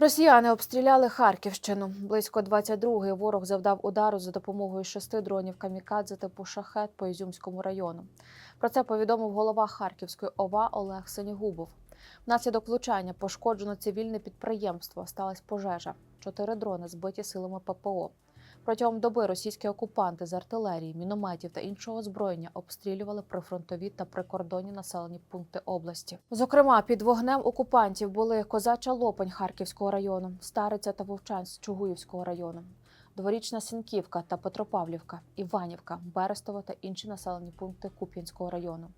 Росіяни обстріляли Харківщину. Близько 22-ї ворог завдав удару за допомогою шести дронів камікадзе типу шахет по Ізюмському району. Про це повідомив голова Харківської ОВА Олег Синігубов. Внаслідок влучання пошкоджено цивільне підприємство. Сталася пожежа. Чотири дрони збиті силами ППО. Протягом доби російські окупанти з артилерії, мінометів та іншого озброєння обстрілювали прифронтові та прикордонні населені пункти області. Зокрема, під вогнем окупантів були Козача Лопань Харківського району, Стариця та Вовчанськ Чугуївського району, Дворічна Сінківка та Петропавлівка, Іванівка, Берестово та інші населені пункти Куп'янського району.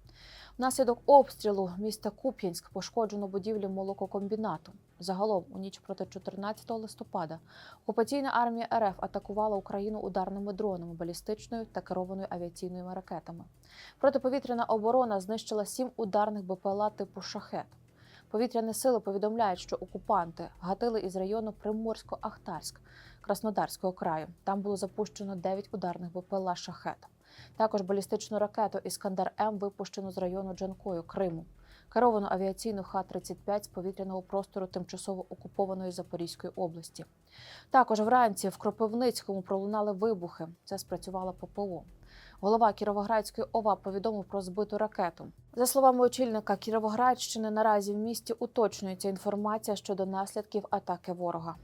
Внаслідок обстрілу міста Куп'янськ пошкоджено будівлю молококомбінату. Загалом у ніч проти 14 листопада окупаційна армія РФ атакувала Україну ударними дронами, балістичною та керованою авіаційними ракетами. Протиповітряна оборона знищила сім ударних БПЛА типу шахет. Повітряні сили повідомляють, що окупанти гатили із району Приморсько-Ахтарськ Краснодарського краю. Там було запущено 9 ударних БПЛА шахет. Також балістичну ракету Іскандер М випущено з району Джанкою Криму. Керовану авіаційну Х-35 з повітряного простору тимчасово окупованої Запорізької області. Також вранці в Кропивницькому пролунали вибухи. Це спрацювала ППО. Голова Кіровоградської ОВА повідомив про збиту ракету. За словами очільника Кіровоградщини, наразі в місті уточнюється інформація щодо наслідків атаки ворога.